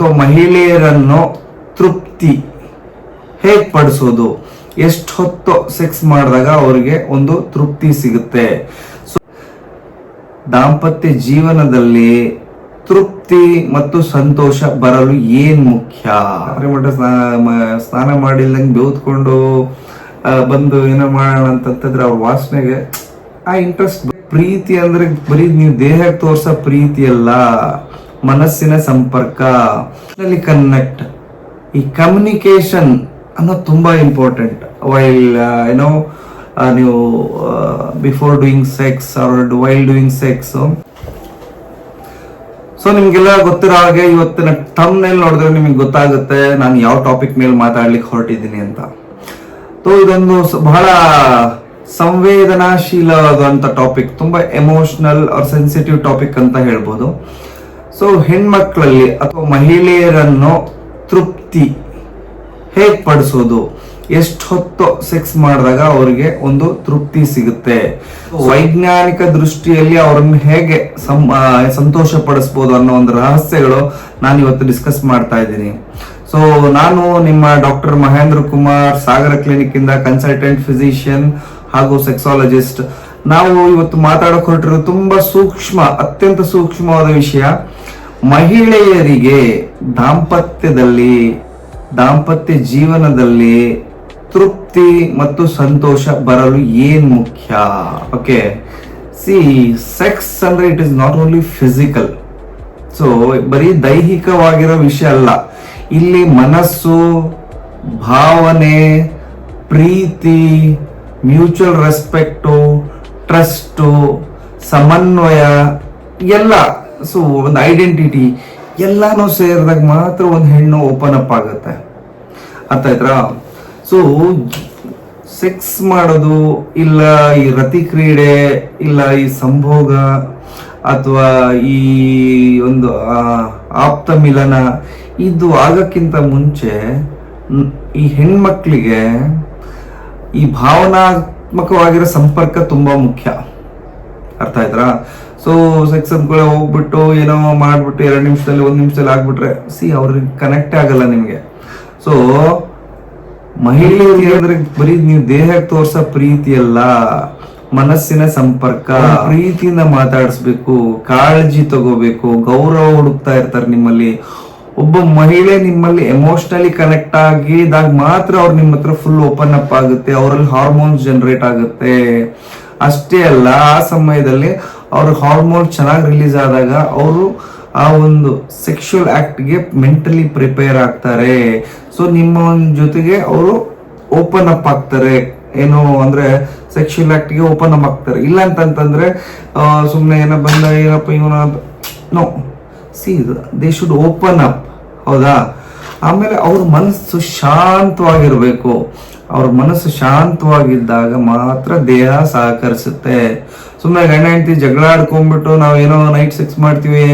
So ಮಹಿಳೆಯರನ್ನು ತೃಪ್ತಿ ಹೇಗ್ ಪಡಿಸೋದು ಎಷ್ಟು ಹೊತ್ತು ಸೆಕ್ಸ್ ಮಾಡಿದಾಗ ಅವರಿಗೆ ಒಂದು ತೃಪ್ತಿ ಸಿಗುತ್ತೆ. ಸೊ ದಾಂಪತ್ಯ ಜೀವನದಲ್ಲಿ ತೃಪ್ತಿ ಮತ್ತು ಸಂತೋಷ ಬರಲು ಏನ್ ಮುಖ್ಯ? ಅಂದ್ರೆ ಮಟ್ಟ ಸ್ನಾ- ಮ- ಸ್ನಾನ ಮಾಡಿಲ್ದಂಗೆ ಬೇವ್ತ್ಕೊಂಡು ಬಂದು ಏನೋ ಮಾಡೋಣ ಅಂತಂತಂದ್ರೆ ಅವ್ರ ವಾಸನೆಗೆ ಆ ಇಂಟ್ರೆಸ್ಟ್ ಪ್ರೀತಿ ಅಂದ್ರೆ ಬರೀ ನೀವು ದೇಹಕ್ಕೆ ತೋರ್ಸೋ ಪ್ರೀತಿ ಅಲ್ಲ. ಮನಸ್ಸಿನ ಸಂಪರ್ಕ ಕನೆಕ್ಟ್ ಈ ಕಮ್ಯುನಿಕೇಶನ್ ಅನ್ನೋದು ತುಂಬಾ ಇಂಪಾರ್ಟೆಂಟ್ ವೈಲ್ ಏನೋ ನೀವು before doing sex or while doing sex so ನಿಮ್ಗೆಲ್ಲ ಗೊತ್ತಿರೋ ಹಾಗೆ ಇವತ್ತಿನ ಟಮ್ನಲ್ಲಿ ನೋಡಿದ್ರೆ ನಿಮಗೆ ಗೊತ್ತಾಗುತ್ತೆ ನಾನು ಯಾವ ಟಾಪಿಕ್ ಮೇಲೆ ಮಾತಾಡ್ಲಿಕ್ಕೆ ಹೊರಟಿದ್ದೀನಿ ಅಂತ. ಸೊ ಇದೊಂದು ಬಹಳ ಸಂವೇದನಾಶೀಲವಾದಂತ ಟಾಪಿಕ್ ತುಂಬಾ ಎಮೋಷನಲ್ ಆರ್ ಸೆನ್ಸಿಟಿವ್ ಟಾಪಿಕ್ ಅಂತ ಹೇಳ್ಬೋದು. ಸೊ ಹೆಣ್ಮಕ್ಳಲ್ಲಿ ಅಥವಾ ಮಹಿಳೆಯರನ್ನು ತೃಪ್ತಿ ಹೇಗ್ ಪಡಿಸೋದು ಎಷ್ಟು ಹೊತ್ತು ಸೆಕ್ಸ್ ಮಾಡಿದಾಗ ಅವರಿಗೆ ಒಂದು ತೃಪ್ತಿ ಸಿಗುತ್ತೆ. ವೈಜ್ಞಾನಿಕ ದೃಷ್ಟಿಯಲ್ಲಿ ಅವರನ್ನು ಹೇಗೆ ಸಂತೋಷ ಪಡಿಸ್ಬೋದು ಅನ್ನೋ ಒಂದು ರಹಸ್ಯಗಳು ನಾನು ಇವತ್ತು ಡಿಸ್ಕಸ್ ಮಾಡ್ತಾ ಇದ್ದೀನಿ. ಸೊ ನಾನು ನಿಮ್ಮ ಡಾಕ್ಟರ್ ಮಹೇಂದ್ರ ಕುಮಾರ್ ಸಾಗರ ಕ್ಲಿನಿಕ್ ಇಂದ ಕನ್ಸಲ್ಟೆಂಟ್ ಫಿಸಿಷಿಯನ್ ಹಾಗೂ ಸೆಕ್ಸಾಲಜಿಸ್ಟ್ ನಾವು ಇವತ್ತು ಮಾತಾಡಕ್ ಹೊರಟಿರೋದು ತುಂಬಾ ಸೂಕ್ಷ್ಮ, ಅತ್ಯಂತ ಸೂಕ್ಷ್ಮವಾದ ವಿಷಯ. ಮಹಿಳೆಯರಿಗೆ ದಾಂಪತ್ಯದಲ್ಲಿ, ದಾಂಪತ್ಯ ಜೀವನದಲ್ಲಿ ತೃಪ್ತಿ ಮತ್ತು ಸಂತೋಷ ಬರಲು ಏನ್ ಮುಖ್ಯ? ಓಕೆ ಸಿ ಸೆಕ್ಸ್ ಅಂದ್ರೆ it is not only physical so ಬರೀ ದೈಹಿಕವಾಗಿರೋ ವಿಷಯ ಅಲ್ಲ. ಇಲ್ಲಿ ಮನಸ್ಸು, ಭಾವನೆ, ಪ್ರೀತಿ ಮ್ಯೂಚುವಲ್ ರೆಸ್ಪೆಕ್ಟು ಟ್ರಸ್ಟು, ಸಮನ್ವಯ, ಎಲ್ಲ, ಸೊ, ಒಂದು ಐಡೆಂಟಿಟಿ ಎಲ್ಲಾನು ಸೇರಿದಾಗ ಮಾತ್ರ ಒಂದು ಹೆಣ್ಣು ಓಪನ್ ಅಪ್ ಆಗುತ್ತೆ. ಅರ್ಥ ಆಯ್ತಾ? ಸೊ, ಸೆಕ್ಸ್ ಮಾಡೋದು ಇಲ್ಲ, ಈ ರತಿ ಕ್ರೀಡೆ ಇಲ್ಲ, ಈ ಸಂಭೋಗ ಅಥವಾ ಈ ಒಂದು ಆಪ್ತ ಮಿಲನ ಇದು ಆಗಕ್ಕಿಂತ ಮುಂಚೆ, ಈ ಹೆಣ್ಮಕ್ಳಿಗೆ ಈ ಭಾವನಾತ್ಮಕವಾಗಿರೋ ಸಂಪರ್ಕ ತುಂಬಾ ಮುಖ್ಯ. ಅರ್ಥ ಆಯ್ತಾ ಸೊ ಸೆಕ್ಸ್ ಅಂದ್ಕೊಳ್ಳೆ ಹೋಗ್ಬಿಟ್ಟು ಏನೋ ಮಾಡ್ಬಿಟ್ಟು ಎರಡು ನಿಮಿಷದಲ್ಲಿ, ಒಂದ್ ನಿಮಿಷದಲ್ಲಿ ಆಗ್ಬಿಟ್ರೆ ಸಿ ಅವ್ರಿಗೆ ಕನೆಕ್ಟ್ ಆಗಲ್ಲ ನಿಮ್ಗೆ. ಸೊ ಮಹಿಳೆಯರಿಗೆ ಅಂದ್ರೆ ಬರೀ ನೀವು ದೇಹಕ್ಕೆ ತೋರ್ಸೋ ಪ್ರೀತಿ ಅಲ್ಲ. ಮನಸ್ಸಿನ ಸಂಪರ್ಕ, ಪ್ರೀತಿಯಿಂದ ಮಾತಾಡಿಸ್ಬೇಕು, ಕಾಳಜಿ ತಗೋಬೇಕು, ಗೌರವ ಹುಡುಕ್ತಾ ಇರ್ತಾರೆ ನಿಮ್ಮಲ್ಲಿ. ಒಬ್ಬ ಮಹಿಳೆ ನಿಮ್ಮಲ್ಲಿ ಎಮೋಷನಲಿ ಕನೆಕ್ಟ್ ಆಗಿದಾಗ ಮಾತ್ರ ಅವ್ರು ನಿಮ್ಮ ಹತ್ರ ಫುಲ್ ಓಪನ್ ಅಪ್ ಆಗುತ್ತೆ ಅವರಲ್ಲಿ ಹಾರ್ಮೋನ್ಸ್ ಜನರೇಟ್ ಆಗುತ್ತೆ. ಅಷ್ಟೇ ಅಲ್ಲ ಆ ಸಮಯದಲ್ಲಿ ಅವ್ರ ಹಾರ್ಮೋನ್ ಚೆನ್ನಾಗಿ ರಿಲೀಸ್ ಆದಾಗ ಅವರು ಆ ಒಂದು ಸೆಕ್ಷುವಲ್ ಆಕ್ಟ್ಗೆ ಮೆಂಟಲಿ ಪ್ರಿಪೇರ್ ಆಗ್ತಾರೆ. ಸೊ ನಿಮ್ಮ ಒಂದ್ ಜೊತೆಗೆ ಅವರು ಓಪನ್ ಅಪ್ ಆಗ್ತಾರೆ. ಏನು ಅಂದ್ರೆ ಸೆಕ್ಷುವಲ್ ಆಕ್ಟ್ಗೆ ಓಪನ್ ಅಪ್ ಆಗ್ತಾರೆ. ಇಲ್ಲ ಅಂತಂತಂದ್ರೆ ಆ, ಸುಮ್ನೆ ಏನೋ ಬಂದ ಏನಪ್ಪ ಇವನ no see they should open up ಹೌದಾ? ಆಮೇಲೆ ಅವ್ರ ಮನಸ್ಸು ಶಾಂತವಾಗಿರ್ಬೇಕು. ಅವ್ರ ಮನಸ್ಸು ಶಾಂತವಾಗಿದ್ದಾಗ ಮಾತ್ರ ದೇಹ ಸಹಕರಿಸುತ್ತೆ. ಸುಮ್ಮನೆ ಗಂಡ ಹೆಂಡತಿ ಜಗಳ ಆಡ್ಕೊಂಡ್ಬಿಟ್ಟು ನಾವೇನೋ ನೈಟ್ ಸೆಕ್ಸ್ ಮಾಡ್ತೀವಿ.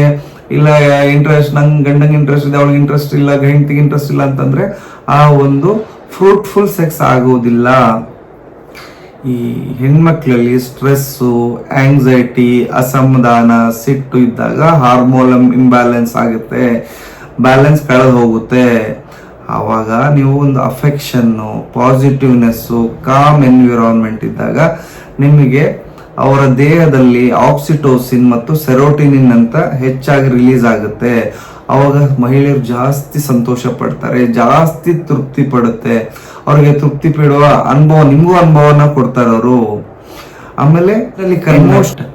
ಇಲ್ಲ ಇಂಟ್ರೆಸ್ಟ್ ನಂಗೆ ಗಂಡಂಗೆ ಇಂಟ್ರೆಸ್ಟ್ ಇದೆ, ಅವಳಿಗೆ ಇಂಟ್ರೆಸ್ಟ್ ಇಲ್ಲ, ಹೆಂಡತಿಗೆ ಇಂಟ್ರೆಸ್ಟ್ ಇಲ್ಲ ಅಂತಂದ್ರೆ ಆ ಒಂದು ಫ್ರೂಟ್ಫುಲ್ ಸೆಕ್ಸ್ ಆಗೋದಿಲ್ಲ. ಈ ಹೆಣ್ಮಕ್ಳಲ್ಲಿ ಸ್ಟ್ರೆಸ್ಸು ಆಂಗ್ಸೈಟಿ ಅಸಮಾಧಾನ, ಸಿಟ್ಟು ಇದ್ದಾಗ ಹಾರ್ಮೋನ್ ಇಂಬ್ಯಾಲೆನ್ಸ್ ಆಗುತ್ತೆ. ಬ್ಯಾಲೆನ್ಸ್ ಕಳೆದು ಹೋಗುತ್ತೆ. ಆವಾಗ ನೀವು ಒಂದು ಅಫೆಕ್ಷನ್ನು ಪಾಸಿಟಿವ್ನೆಸ್ಸು ಕಾಮ್ ಎನ್ವಿರಾನ್ಮೆಂಟ್ ಇದ್ದಾಗ ನಿಮಗೆ ಅವರ ದೇಹದಲ್ಲಿ ಆಕ್ಸಿಟೋಸಿನ್ ಮತ್ತು ಸೆರೋಟಿನಿನ್ ಅಂತ ಹೆಚ್ಚಾಗಿ ರಿಲೀಸ್ ಆಗುತ್ತೆ. ಆವಾಗ ಮಹಿಳೆಯರು ಜಾಸ್ತಿ ಸಂತೋಷ ಪಡ್ತಾರೆ ಜಾಸ್ತಿ ತೃಪ್ತಿ ಪಡುತ್ತೆ. ಅವ್ರಿಗೆ ತೃಪ್ತಿ ಪಡುವ ಅನುಭವ ನಿಮಗೂ ಅನುಭವನ ಕೊಡ್ತಾರೆ ಅವರು. ಆಮೇಲೆ ಇಮೋಷನ್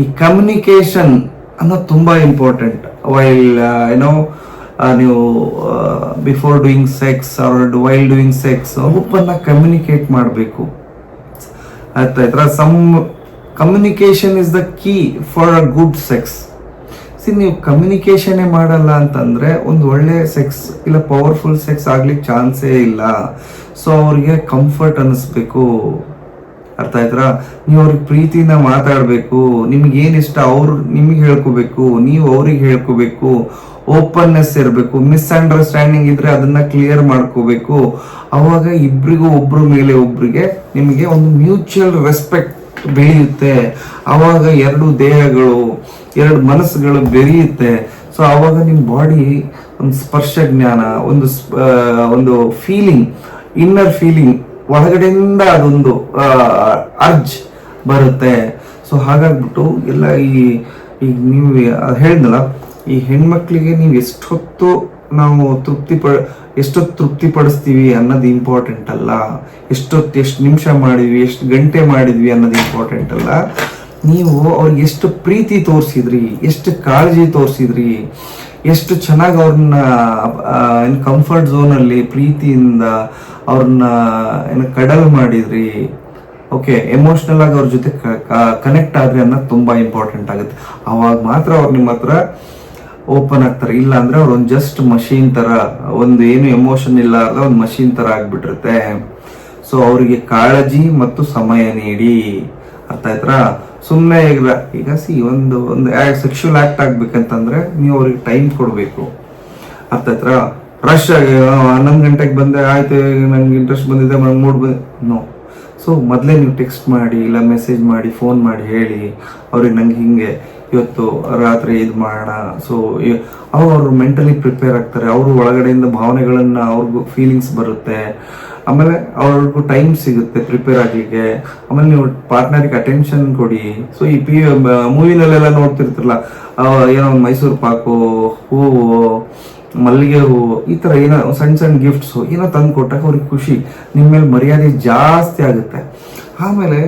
ಈ ಕಮ್ಯುನಿಕೇಶನ್ ಅನ್ನೋದು ತುಂಬಾ ಇಂಪಾರ್ಟೆಂಟ್ ವೈಲ್ ಏನೋ ನೀವು before doing sex or while doing sex open communicate ಮಾಡಬೇಕು. ಆಯ್ತಾಯ್ತರ some communication is the key for a good sex see ನೀವು ಕಮ್ಯುನಿಕೇಷನೇ ಮಾಡಲ್ಲ ಅಂತಂದರೆ ಒಂದು ಒಳ್ಳೆ ಸೆಕ್ಸ್ ಇಲ್ಲ ಪವರ್ಫುಲ್ ಸೆಕ್ಸ್ ಆಗ್ಲಿಕ್ಕೆ ಚಾನ್ಸೇ ಇಲ್ಲ. ಸೊ ಅವ್ರಿಗೆ ಕಂಫರ್ಟ್ ಅನ್ನಿಸ್ಬೇಕು. ಅರ್ಥ ಆಯ್ತಾ? ನೀವು ಅವ್ರಿಗೆ ಪ್ರೀತಿಯಿಂದ ಮಾತಾಡಬೇಕು. ನಿಮ್ಗೆ ಏನು ಇಷ್ಟ ಅವ್ರು ನಿಮಗೆ ಹೇಳ್ಕೋಬೇಕು. ನೀವು ಅವ್ರಿಗೆ ಹೇಳ್ಕೋಬೇಕು. ಓಪನ್ನೆಸ್ ಇರಬೇಕು ಮಿಸ್ಅಂಡರ್ಸ್ಟ್ಯಾಂಡಿಂಗ್ ಇದ್ರೆ ಅದನ್ನ ಕ್ಲಿಯರ್ ಮಾಡ್ಕೋಬೇಕು. ಅವಾಗ ಇಬ್ರಿಗೂ ಒಬ್ರ ಮೇಲೆ ಒಬ್ರಿಗೆ ನಿಮಗೆ ಒಂದು ಮ್ಯೂಚುವಲ್ ರೆಸ್ಪೆಕ್ಟ್ ಬೆಳೆಯುತ್ತೆ. ಅವಾಗ ಎರಡು ದೇಹಗಳು, ಎರಡು ಮನಸ್ಸುಗಳು ಬೆರೆಯುತ್ತೆ. ಸೊ ಅವಾಗ ನಿಮ್ಮ ಬಾಡಿ ಒಂದು ಸ್ಪರ್ಶ ಜ್ಞಾನ ಒಂದು ಒಂದು ಫೀಲಿಂಗ್ ಇನ್ನರ್ ಫೀಲಿಂಗ್ ಒಳಗಡೆಯಿಂದ ಅದೊಂದು ಅರ್ಜ್ ಬರುತ್ತೆ. ಸೊ ಹಾಗಾಗ್ಬಿಟ್ಟು ಎಲ್ಲ ಈ ಈಗ ನೀವು ಹೇಳಿದ್ನಲ್ಲ ಈ ಹೆಣ್ಮಕ್ಳಿಗೆ ನೀವು ಎಷ್ಟೊತ್ತು ನಾವು ತೃಪ್ತಿ ಪಡ, ಎಷ್ಟೊತ್ತು ತೃಪ್ತಿ ಪಡಿಸ್ತೀವಿ ಅನ್ನೋದು ಇಂಪಾರ್ಟೆಂಟ್ ಅಲ್ಲ. ಎಷ್ಟೊತ್ತು ಎಷ್ಟು ನಿಮಿಷ ಮಾಡಿದ್ವಿ, ಎಷ್ಟು ಗಂಟೆ ಮಾಡಿದ್ವಿ ಅನ್ನೋದು ಇಂಪಾರ್ಟೆಂಟ್ ಅಲ್ಲ. ನೀವು ಅವ್ರಿಗೆ ಎಷ್ಟು ಪ್ರೀತಿ ತೋರಿಸಿದ್ರಿ, ಎಷ್ಟು ಕಾಳಜಿ ತೋರಿಸಿದ್ರಿ, ಎಷ್ಟು ಚೆನ್ನಾಗಿ ಅವ್ರನ್ನ ಏನು ಕಂಫರ್ಟ್ ಝೋನಲ್ಲಿ ಪ್ರೀತಿಯಿಂದ ಅವ್ರನ್ನ, ಏನು ಕಡಲ್ ಮಾಡಿದ್ರಿ. ಓಕೆ ಎಮೋಷ್ನಲ್ ಆಗಿ ಅವ್ರ ಜೊತೆ ಕನೆಕ್ಟ್ ಆದ್ರೆ ಅನ್ನೋದು ತುಂಬಾ ಇಂಪಾರ್ಟೆಂಟ್ ಆಗುತ್ತೆ. ಅವಾಗ ಮಾತ್ರ ಅವ್ರು ನಿಮ್ಮ ಹತ್ರ ಓಪನ್ ಆಗ್ತಾರೆ. ಇಲ್ಲ ಅಂದ್ರೆ ಅವ್ರು ಒಂದು ಜಸ್ಟ್ ಮಷೀನ್ ತರ, ಒಂದು ಏನು ಎಮೋಷನ್ ಇಲ್ಲ ಅಲ್ಲ ಒಂದು ಮಷೀನ್ ತರ ಆಗ್ಬಿಟ್ಟಿರುತ್ತೆ. ಸೊ ಅವರಿಗೆ ಕಾಳಜಿ ಮತ್ತು ಸಮಯ ನೀಡಿ. ಅರ್ಥ ಆಯ್ತಾ ಸುಮ್ಮನೆ ಈಗ ಈಗ ಸಿ, ಒಂದು ಒಂದು ಸೆಕ್ಷುವಲ್ ಆಕ್ಟ್ ಆಗ್ಬೇಕಂತಂದ್ರೆ ನೀವು ಅವ್ರಿಗೆ ಟೈಮ್ ಕೊಡಬೇಕು. ಅರ್ಥ ಆಯ್ತಾ ರಶ್ ಆಗಿ ಹನ್ನೊಂದು ಗಂಟೆಗೆ ಬಂದೆ ಆಯ್ತು, ನಂಗೆ ಇಂಟ್ರೆಸ್ಟ್ ಬಂದಿದೆ, ನಂಗೆ ಮೂಡ್ ನೋ ಸೊ ಮೊದಲೇ ನೀವು ಟೆಕ್ಸ್ಟ್ ಮಾಡಿ, ಇಲ್ಲ ಮೆಸೇಜ್ ಮಾಡಿ ಫೋನ್ ಮಾಡಿ ಹೇಳಿ, ಅವ್ರಿಗೆ ನಂಗೆ ಹಿಂಗೆ ಇವತ್ತು ರಾತ್ರಿ ಇದು ಮಾಡೋಣ. ಸೊ ಅವರು ಮೆಂಟಲಿ ಪ್ರಿಪೇರ್ ಆಗ್ತಾರೆ. ಅವರು ಒಳಗಡೆಯಿಂದ ಭಾವನೆಗಳನ್ನ ಅವ್ರಿಗೂ ಫೀಲಿಂಗ್ಸ್ ಬರುತ್ತೆ. ಆಮೇಲೆ ಅವ್ರಿಗೂ ಟೈಮ್ ಸಿಗುತ್ತೆ ಪ್ರಿಪೇರ್ ಆಗಲಿಕ್ಕೆ. ಆಮೇಲೆ ನೀವು ಪಾರ್ಟ್ನರ್ಗೆ ಅಟೆನ್ಷನ್ ಕೊಡಿ. ಸೊ ಈ ಪಿ ಮೂವಿನಲ್ಲೆಲ್ಲ ನೋಡ್ತಿರ್ತಿರಲ್ಲ ಏನೋ ಒಂದು ಮೈಸೂರು ಪಾಕು, ಹೂವು, ಮಲ್ಲಿಗೆ ಹೂವು, ಈ ಥರ ಏನೋ ಸಣ್ಣ ಸಣ್ಣ ಗಿಫ್ಟ್ಸು ಏನೋ ತಂದು ಕೊಟ್ಟಾಗ ಅವ್ರಿಗೆ ಖುಷಿ. ನಿಮ್ಮ ಮೇಲೆ ಮರ್ಯಾದೆ ಜಾಸ್ತಿ ಆಗುತ್ತೆ. ಆಮೇಲೆ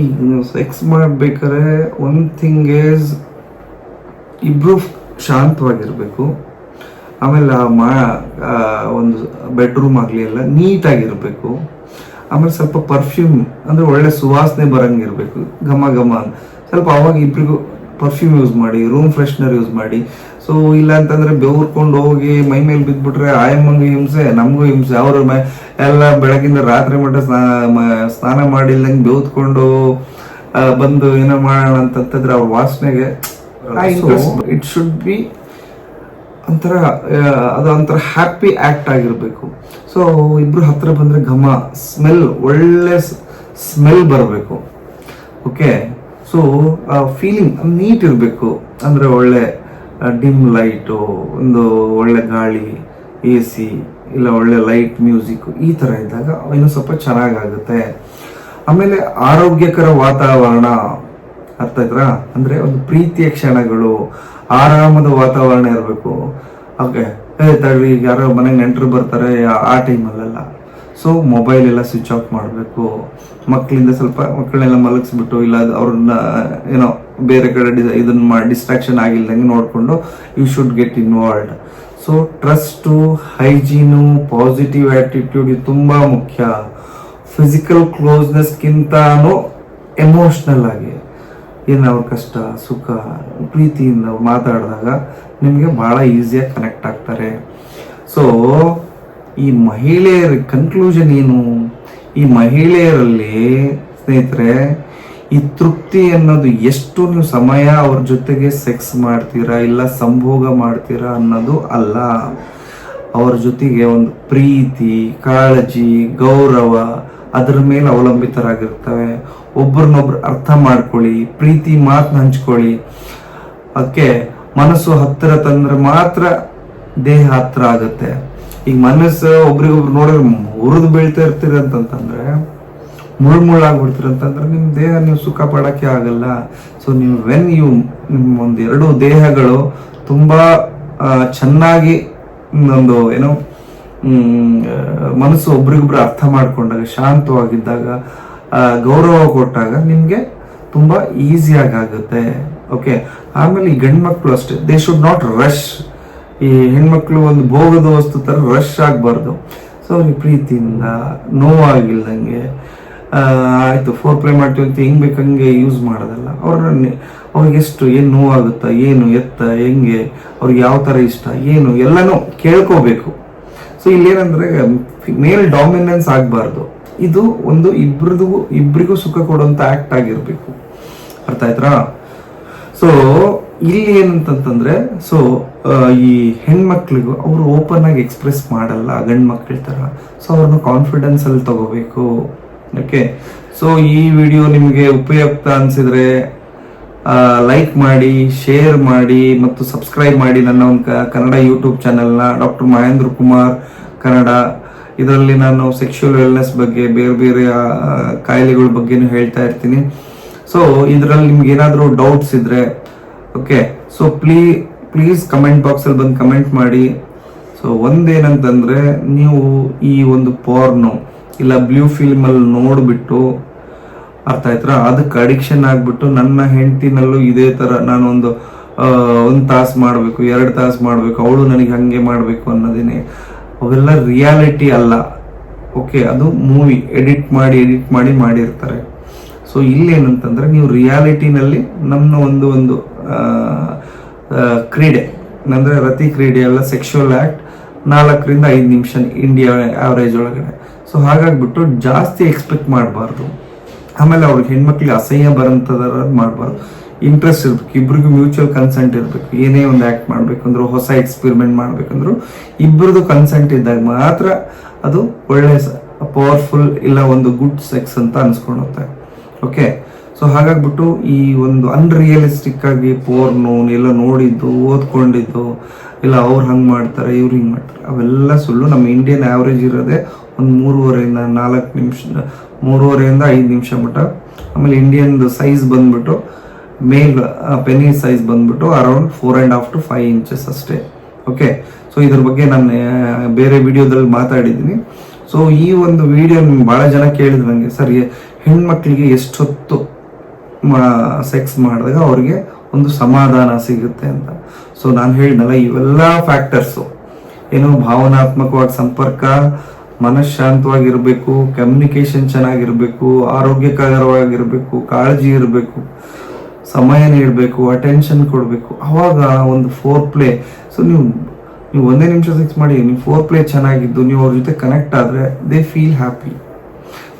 ಈಗ ನೀವು ಸೆಕ್ಸ್ ಮಾಡಬೇಕಾದ್ರೆ ಒನ್ ಥಿಂಗ್ ಈಸ್ ಇಬ್ರು ಶಾಂತವಾಗಿರಬೇಕು. ಆಮೇಲೆ ಮಾ ಒಂದು ಬೆಡ್ರೂಮ್ ಆಗಲಿ ಎಲ್ಲ ನೀಟಾಗಿರಬೇಕು. ಆಮೇಲೆ ಸ್ವಲ್ಪ ಪರ್ಫ್ಯೂಮ್ ಅಂದರೆ ಒಳ್ಳೆ ಸುವಾಸನೆ ಬರಂಗಿರಬೇಕು, ಘಮ ಘಮ ಸ್ವಲ್ಪ ಅವಾಗ ಇಬ್ಬರಿಗೂ ಪರ್ಫ್ಯೂಮ್ ಯೂಸ್ ಮಾಡಿ ರೂಮ್ ಫ್ರೆಶ್ನರ್ ಯೂಸ್ ಮಾಡಿ ಸೊ ಇಲ್ಲ ಅಂತಂದ್ರೆ ಬೆವರ್ಕೊಂಡು ಹೋಗಿ ಮೈ ಮೇಲೆ ಬಿದ್ಬಿಟ್ರೆ ಆಯಮ್ಮಂಗೂ ಹಿಂಸೆ ನಮಗೂ ಹಿಂಸೆ. ಅವರು ಎಲ್ಲ ಬೆಳಗಿಂದ ರಾತ್ರಿ ಮಟ್ಟ ಸ್ನಾನ ಮಾಡಿಲ್ದಂಗೆ ಬೆವತ್ಕೊಂಡು ಬಂದು ಏನೋ ಮಾಡೋಣ ಅಂತಂತಂದ್ರೆ ಅವ್ರ ವಾಸನೆಗೆ ಇಟ್ ಶುಡ್ ಬಿ ಒಂಥರ ಅದು ಒಂಥರ ಹ್ಯಾಪಿ ಆಕ್ಟ್ ಆಗಿರಬೇಕು. ಸೊ ಇಬ್ರು ಹತ್ರ ಬಂದ್ರೆ ಘಮ ಸ್ಮೆಲ್ ಒಳ್ಳೆ ಸ್ಮೆಲ್ ಬರಬೇಕು. ಓಕೆ ಸೊ ಫೀಲಿಂಗ್ ನೀಟ್ ಇರಬೇಕು. ಅಂದ್ರೆ ಒಳ್ಳೆ ಡಿಮ್ ಲೈಟು ಒಂದು ಒಳ್ಳೆ ಗಾಳಿ ಎ ಸಿ ಇಲ್ಲ ಒಳ್ಳೆ ಲೈಟ್ ಮ್ಯೂಸಿಕ್ ಈ ತರ ಇದ್ದಾಗ ಇನ್ನೂ ಸ್ವಲ್ಪ ಚೆನ್ನಾಗಾಗುತ್ತೆ. ಆಮೇಲೆ ಆರೋಗ್ಯಕರ ವಾತಾವರಣ ಅರ್ಥ ಆಯ್ತಾ ಅಂದ್ರೆ ಒಂದು ಪ್ರೀತಿಯ ಕ್ಷಣಗಳು, ಆರಾಮದ ವಾತಾವರಣ ಇರಬೇಕು. ಓಕೆ ತಡ್ರಿ ಯಾರೋ ಮನೆಗೆ ನೆಂಟರು ಬರ್ತಾರೆ ಆ- ಟೈಮಲ್ಲೆಲ್ಲ ಸೊ ಮೊಬೈಲ್ ಎಲ್ಲ ಸ್ವಿಚ್ ಆಫ್ ಮಾಡಬೇಕು. ಮಕ್ಕಳಿಂದ ಸ್ವಲ್ಪ ಮಕ್ಕಳನ್ನೆಲ್ಲ ಮಲಗಿಸ್ಬಿಟ್ಟು, ಇಲ್ಲ ಅವ್ರನ್ನ ಏನೋ ಬೇರೆ ಕಡೆ ಇದನ್ನ ಮಾಡಿ ಡಿಸ್ಟ್ರಾಕ್ಷನ್ ಆಗಿಲ್ದಂಗೆ ನೋಡಿಕೊಂಡು you should get involved so trust hygiene positive attitude ಇದು ತುಂಬಾ ಮುಖ್ಯ. ಫಿಸಿಕಲ್ ಕ್ಲೋಸ್ನೆಸ್ಗಿಂತನೂ ಎಮೋಷ್ನಲ್ ಆಗಿ. ಏನು ಅವ್ರ ಕಷ್ಟ, ಸುಖ, ಪ್ರೀತಿಯಿಂದ ಮಾತಾಡಿದಾಗ ನಿಮಗೆ ಬಹಳ ಈಸಿಯಾಗಿ ಕನೆಕ್ಟ್ ಆಗ್ತಾರೆ. ಸೊ ಈ ಮಹಿಳೆಯರ ಕನ್ಕ್ಲೂಷನ್ ಏನು? ಈ ಮಹಿಳೆಯರಲ್ಲಿ ಸ್ನೇಹಿತರೆ ಈ ತೃಪ್ತಿ ಅನ್ನೋದು ಎಷ್ಟು ನೀವು ಸಮಯ ಅವ್ರ ಜೊತೆಗೆ ಸೆಕ್ಸ್ ಮಾಡ್ತೀರಾ ಇಲ್ಲ ಸಂಭೋಗ ಮಾಡ್ತೀರಾ ಅನ್ನೋದು ಅಲ್ಲ. ಅವ್ರ ಜೊತೆಗೆ ಒಂದು ಪ್ರೀತಿ, ಕಾಳಜಿ, ಗೌರವ ಅದರ ಮೇಲೆ ಅವಲಂಬಿತರಾಗಿರ್ತವೆ. ಒಬ್ರನ್ನೊಬ್ರು ಅರ್ಥ ಮಾಡ್ಕೊಳ್ಳಿ, ಪ್ರೀತಿ ಮಾತನ್ನ ಹಂಚ್ಕೊಳ್ಳಿ. ಅದಕ್ಕೆ ಮನಸ್ಸು ಹತ್ತಿರ ತಂದ್ರೆ ಮಾತ್ರ ದೇಹ ಹತ್ರ ಆಗುತ್ತೆ. ಈಗ ಮನಸ್ಸು ಒಬ್ರಿಗೊಬ್ರು ನೋಡಿದ್ರೆ ಹುರಿದು ಬೀಳ್ತಾ ಇರ್ತೀರಿ ಅಂತಂತಂದ್ರೆ ಮುಳ್ ಮುಳ್ಳಾಗ್ಬಿಡ್ತೀರ ಅಂತಂದ್ರೆ ನಿಮ್ಮ ದೇಹ ನೀವು ಸುಖ ಪಡೋಕ್ಕೆ ಆಗಲ್ಲ. ಸೊ ನೀವು ವೆನ್ ಯು ನಿಮ್ಮ ಒಂದು ಎರಡು ದೇಹಗಳು ತುಂಬ ಚೆನ್ನಾಗಿ ಒಂದು ಏನೋ ಮನಸ್ಸು ಒಬ್ರಿಗೊಬ್ರು ಅರ್ಥ ಮಾಡಿಕೊಂಡಾಗ, ಶಾಂತವಾಗಿದ್ದಾಗ ಗೌರವ ಕೊಟ್ಟಾಗ ನಿಮಗೆ ತುಂಬ ಈಸಿಯಾಗಿ ಆಗುತ್ತೆ. ಓಕೆ ಆಮೇಲೆ ಈ ಗಂಡ್ಮಕ್ಳು ಅಷ್ಟೇ. ದೇ ಶುಡ್ ನಾಟ್ ರಶ್ ಈ ಹೆಣ್ಮಕ್ಳು ಒಂದು ಭೋಗದ ವಸ್ತು ತರ ರಶ್ ಆಗಬಾರ್ದು. ಸೊ ಈ ಪ್ರೀತಿಯಿಂದ ನೋವಾಗಿಲ್ದಂಗೆ ಆಯ್ತು ಫೋರ್ ಪ್ಲೇ ಮಾಡ್ತೀವಿ ಅಂತ ಹೆಂಗ್ ಬೇಕಂಗೆ ಯೂಸ್ ಮಾಡೋದಲ್ಲ. ಅವ್ರನ್ನ ಅವ್ರಿಗೆ ಎಷ್ಟು, ಏನು ನೋವಾಗುತ್ತಾ, ಏನು ಎತ್ತ, ಹೆಂಗೆ, ಅವ್ರಿಗೆ ಯಾವ ತರ ಇಷ್ಟ, ಏನು, ಎಲ್ಲನೂ ಕೇಳ್ಕೋಬೇಕು. ಸೊ ಇಲ್ಲೇನಂದ್ರೆ ಮೇಲ್ ಡಾಮಿನೆನ್ಸ್ ಆಗಬಾರ್ದು. ಇದು ಒಂದು ಇಬ್ಬರದು ಇಬ್ರಿಗೂ ಸುಖ ಕೊಡುವಂತ ಆಕ್ಟ್ ಆಗಿರಬೇಕು. ಅರ್ಥ ಆಯ್ತಾ ಸೊ ಇಲ್ಲಿ ಏನಂತಂತಂದ್ರೆ ಸೊ ಈ ಹೆಣ್ಮಕ್ಳಿಗೂ ಅವರು ಓಪನ್ ಆಗಿ ಎಕ್ಸ್ಪ್ರೆಸ್ ಮಾಡಲ್ಲ ಗಂಡ್ ಮಕ್ಳ ತರ. ಸೊ ಅವ್ರನ್ನ ಕಾನ್ಫಿಡೆನ್ಸ್ ಅಲ್ಲಿ ತಗೋಬೇಕು. ಓಕೆ ಸೊ ಈ ವಿಡಿಯೋ ನಿಮಗೆ ಉಪಯುಕ್ತ ಅನ್ಸಿದ್ರೆ ಲೈಕ್ ಮಾಡಿ ಶೇರ್ ಮಾಡಿ, ಮತ್ತು ಸಬ್ಸ್ಕ್ರೈಬ್ ಮಾಡಿ ನನ್ನ ಒಂದು ಕನ್ನಡ ಯೂಟ್ಯೂಬ್ ಚಾನೆಲ್ನ ಡಾಕ್ಟರ್ ಮಹೇಂದ್ರ ಕುಮಾರ್ ಕನ್ನಡ ಇದರಲ್ಲಿ ನಾನು ಸೆಕ್ಷುಯಲ್ ವೆಲ್ನೆಸ್ ಬಗ್ಗೆ, ಬೇರೆ ಬೇರೆ ಕಾಯಿಲೆಗಳ ಬಗ್ಗೆನೂ ಹೇಳ್ತಾ ಇರ್ತೀನಿ. ಸೊ ಇದರಲ್ಲಿ ನಿಮ್ಗೆ ಏನಾದರೂ ಡೌಟ್ಸ್ ಇದ್ರೆ okay so plea please comment ಬಾಕ್ಸಲ್ಲಿ ಬಂದು ಕಮೆಂಟ್ ಮಾಡಿ. ಸೊ ಒಂದೇನಂತಂದ್ರೆ, ನೀವು ಈ ಒಂದು ಪಾರ್ನು ಇಲ್ಲ ಬ್ಲೂ ಫಿಲ್ಮ್ ಅಲ್ಲಿ ನೋಡ್ಬಿಟ್ಟು ಅರ್ಥ ಆಯ್ತರ? ಅದಕ್ಕೆ ಅಡಿಕ್ಷನ್ ಆಗ್ಬಿಟ್ಟು ನನ್ನ ಹೆಂಡತಿನಲ್ಲೂ ಇದೇ ತರ ನಾನು ಒಂದು ತಾಸು ಮಾಡಬೇಕು, ಎರಡು ತಾಸು ಮಾಡಬೇಕು, ಅವಳು ನನಗೆ ಹಂಗೆ ಮಾಡಬೇಕು ಅನ್ನೋದೇನೆ. ಅವೆಲ್ಲ ರಿಯಾಲಿಟಿ ಅಲ್ಲ. ಓಕೆ ಅದು ಮೂವಿ ಎಡಿಟ್ ಮಾಡಿ ಎಡಿಟ್ ಮಾಡಿ ಮಾಡಿರ್ತಾರೆ. ಸೊ ಇಲ್ಲೇನಂತಂದ್ರೆ ನೀವು ರಿಯಾಲಿಟಿನಲ್ಲಿ ನಮ್ಮ ಒಂದು ಒಂದು ಕ್ರೀಡೆ. ಅಂದ್ರೆ ರತಿ ಕ್ರೀಡೆ ಅಲ್ಲ ಸೆಕ್ಷುವಲ್ ಆಕ್ಟ್ ನಾಲ್ಕರಿಂದ ಐದು ನಿಮಿಷ ಇಂಡಿಯಾ ಆವರೇಜ್ ಒಳಗಡೆ. ಸೊ ಹಾಗಾಗ್ಬಿಟ್ಟು ಜಾಸ್ತಿ ಎಕ್ಸ್ಪೆಕ್ಟ್ ಮಾಡಬಾರ್ದು. ಆಮೇಲೆ ಅವ್ರಿಗೆ ಹೆಣ್ಮಕ್ಳಿಗೆ ಅಸಹ್ಯ ಬರೋಂಥದ್ರ ಮಾಡಬಾರ್ದು. ಇಂಟ್ರೆಸ್ಟ್ ಇರಬೇಕು, ಇಬ್ರಿಗೂ ಮ್ಯೂಚುವಲ್ ಕನ್ಸೆಂಟ್ ಇರಬೇಕು. ಏನೇ ಒಂದು ಆ್ಯಕ್ಟ್ ಮಾಡಬೇಕಂದ್ರೂ, ಹೊಸ ಎಕ್ಸ್ಪೆರಿಮೆಂಟ್ ಮಾಡಬೇಕಂದ್ರೂ ಇಬ್ಬರದು ಕನ್ಸೆಂಟ್ ಇದ್ದಾಗ ಮಾತ್ರ ಅದು ಒಳ್ಳೆಯ ಪವರ್ಫುಲ್ ಇಲ್ಲ ಒಂದು ಗುಡ್ ಸೆಕ್ಸ್ ಅಂತ ಅನ್ಸ್ಕೊಳುತ್ತೆ. ಓಕೆ ಸೊ ಹಾಗಾಗ್ಬಿಟ್ಟು ಈ ಒಂದು ಅನ್ರಿಯಲಿಸ್ಟಿಕ್ ಆಗಿ ಪೋರ್ನು ಎಲ್ಲ ನೋಡಿದ್ದು, ಓದ್ಕೊಂಡಿದ್ದು, ಇಲ್ಲ ಅವ್ರು ಹಂಗೆ ಮಾಡ್ತಾರೆ, ಇವ್ರು ಹಿಂಗೆ ಮಾಡ್ತಾರೆ, ಅವೆಲ್ಲ ಸುಳ್ಳು ನಮ್ಮ ಇಂಡಿಯನ್ ಆ್ಯಾವ್ರೇಜ್ ಇರೋದೇ ಒಂದು ಮೂರುವರೆಯಿಂದ ನಾಲ್ಕು ನಿಮಿಷ, ಮೂರುವರೆಯಿಂದ ಐದು ನಿಮಿಷ ಮಟ್ಟ. ಆಮೇಲೆ ಇಂಡಿಯನ್ ಸೈಜ್ ಬಂದ್ಬಿಟ್ಟು ಮೇಲ್ ಪೆನಿ ಸೈಜ್ ಬಂದ್ಬಿಟ್ಟು around four and half to five inches ಅಷ್ಟೇ. ಓಕೆ ಸೊ ಇದ್ರ ಬಗ್ಗೆ ನಾನು ಬೇರೆ ವಿಡಿಯೋದಲ್ಲಿ ಮಾತಾಡಿದ್ದೀನಿ. ಸೊ ಈ ಒಂದು ವಿಡಿಯೋ ಭಾಳ ಜನ ಕೇಳಿದ್ರು ನನಗೆ ಸರ್ ಹೆಣ್ಮಕ್ಳಿಗೆ ಎಷ್ಟೊತ್ತು ಸೆಕ್ಸ್ ಮಾಡಿದಾಗ ಅವ್ರಿಗೆ ಒಂದು ಸಮಾಧಾನ ಸಿಗುತ್ತೆ ಅಂತ? ಸೊ ನಾನು ಹೇಳಿದ್ನಲ್ಲ, ಇವೆಲ್ಲ ಫ್ಯಾಕ್ಟರ್ಸು ಏನು ಭಾವನಾತ್ಮಕವಾಗಿ ಸಂಪರ್ಕ ಮನಃಶಾಂತವಾಗಿರ್ಬೇಕು ಕಮ್ಯುನಿಕೇಶನ್ ಚೆನ್ನಾಗಿರಬೇಕು, ಆರೋಗ್ಯಕರವಾಗಿರಬೇಕು, ಕಾಳಜಿ ಇರಬೇಕು, ಸಮಯ ನೀಡಬೇಕು ಅಟೆನ್ಷನ್ ಕೊಡಬೇಕು. ಅವಾಗ ಒಂದು ಫೋರ್ ಪ್ಲೇ ಸೊ ನೀವು ನೀವು ಒಂದೇ ನಿಮಿಷ ಫಿಕ್ಸ್ ಮಾಡಿ, ನೀವು ಫೋರ್ ಪ್ಲೇ ಚೆನ್ನಾಗಿದ್ದು, ನೀವು ಅವ್ರ ಜೊತೆ ಕನೆಕ್ಟ್ ಆದರೆ ದೇ ಫೀಲ್ ಹ್ಯಾಪಿ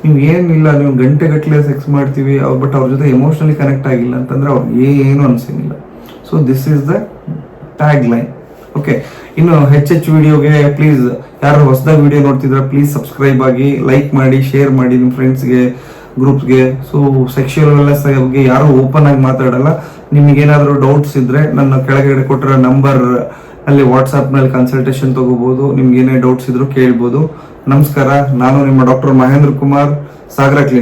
ನೀವು ಏನಿಲ್ಲ, ನೀವು ಗಂಟೆ ಗಟ್ಟಲೆ ಸೆಕ್ಸ್ ಮಾಡ್ತೀವಿ, ಅವ್ರು ಬಟ್ ಅವ್ರ ಜೊತೆ ಎಮೋಷನಲಿ ಕನೆಕ್ಟ್ ಆಗಿಲ್ಲ ಅಂತಂದ್ರೆ ಅವ್ರಿಗೆ ಏನು ಅನ್ಸಂಗಿಲ್ಲ. So this is the tag line okay ಇನ್ನು ಹೆಚ್ಚೆಚ್ಚು ವಿಡಿಯೋಗೆ ಪ್ಲೀಸ್ ಯಾರು ಹೊಸದಾಗಿ ವಿಡಿಯೋ ನೋಡ್ತಿದ್ರೆ ಪ್ಲೀಸ್ ಸಬ್ಸ್ಕ್ರೈಬ್ ಆಗಿ ಲೈಕ್ ಮಾಡಿ ಶೇರ್ ಮಾಡಿ ನಿಮ್ಮ ಫ್ರೆಂಡ್ಸ್ಗೆ ಗ್ರೂಪ್ಸ್ಗೆ ಸೊ ಸೆಕ್ಷುಯಲ್ ವೆಲ್ನೆಸ್ ಬಗ್ಗೆ ಯಾರು ಓಪನ್ ಆಗಿ ಮಾತಾಡಲ್ಲ. ನಿಮಗೆ ಏನಾದರೂ ಡೌಟ್ಸ್ ಇದ್ರೆ ನನ್ನ ಕೆಳಗಡೆ ಕೊಟ್ಟಿರೋ ನಂಬರ್ ಅಲ್ಲಿ ವಾಟ್ಸಪ್ನಲ್ಲಿ ಕನ್ಸಲ್ಟೇಷನ್ ತಗೋಬಹುದು ನಿಮ್ಗೆ ಏನೇ ಡೌಟ್ಸ್ ಇದ್ರು ಕೇಳ್ಬೋದು. ನಮಸ್ಕಾರ, ನಾನು ನಿಮ್ಮ ಡಾಕ್ಟರ್ ಮಹೇಂದ್ರ ಕುಮಾರ್, ಸಾಗರ ಕ್ಲಿನಿಕ್